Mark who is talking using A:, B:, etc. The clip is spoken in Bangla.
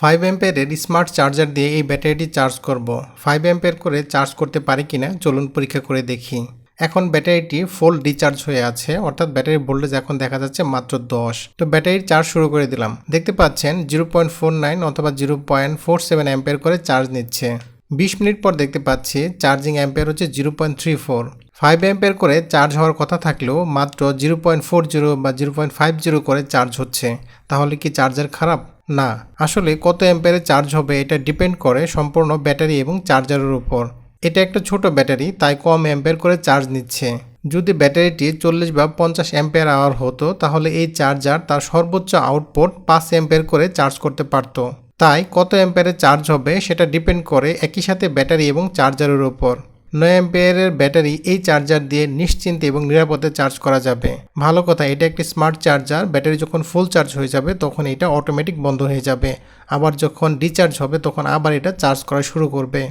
A: ফাইভ অ্যাম্পেয়ারের স্মার্ট চার্জার দিয়ে এই ব্যাটারিটি চার্জ করব। ফাইভ অ্যাম্পেয়ার করে চার্জ করতে পারি কিনা চলুন পরীক্ষা করে দেখি। এখন ব্যাটারিটি ফুল ডিচার্জ হয়ে আছে, অর্থাৎ ব্যাটারির ভোল্টেজ এখন দেখা যাচ্ছে মাত্র দশ। তো ব্যাটারির চার্জ শুরু করে দিলাম। দেখতে পাচ্ছেন, জিরো পয়েন্ট ফোর নাইন অথবা zero point four seven ampere করে চার্জ নিচ্ছে। বিশ মিনিট পর দেখতে পাচ্ছি, চার্জিং অ্যাম্পেয়ার হচ্ছে zero point three four. Five ampere করে চার্জ হওয়ার কথা থাকলেও মাত্র জিরো পয়েন্ট ফোর জিরো বা জিরো পয়েন্ট ফাইভ জিরো করে চার্জ হচ্ছে। তাহলে কি চার্জার খারাপ? না, আসলে কত অ্যাম্পেয়ারে চার্জ হবে এটা ডিপেন্ড করে সম্পূর্ণ ব্যাটারি এবং চার্জারের উপর। এটা একটা ছোট ব্যাটারি, তাই কম অ্যাম্পেয়ার করে চার্জ নিচ্ছে। যদি ব্যাটারিটি চল্লিশ বা পঞ্চাশ অ্যাম্পেয়ার আওয়ার হতো, তাহলে এই চার্জার তার সর্বোচ্চ আউটপুট পাঁচ অ্যাম্পেয়ার করে চার্জ করতে পারতো। তাই কত অ্যাম্পেয়ারে চার্জ হবে সেটা ডিপেন্ড করে একই সাথে ব্যাটারি এবং চার্জারের উপর। নয় ব্যাটারি এই চার্জার দিয়ে নিশ্চিন্তে এবং নিরাপদে চার্জ করা যাবে। ভালো কথা, এটা একটি স্মার্ট চার্জার, ব্যাটারি যখন ফুল চার্জ হয়ে যাবে, তখন এটা অটোমেটিক বন্ধ হয়ে যাবে। আবার যখন ডিচার্জ হবে, তখন আবার এটা চার্জ করা শুরু করবে।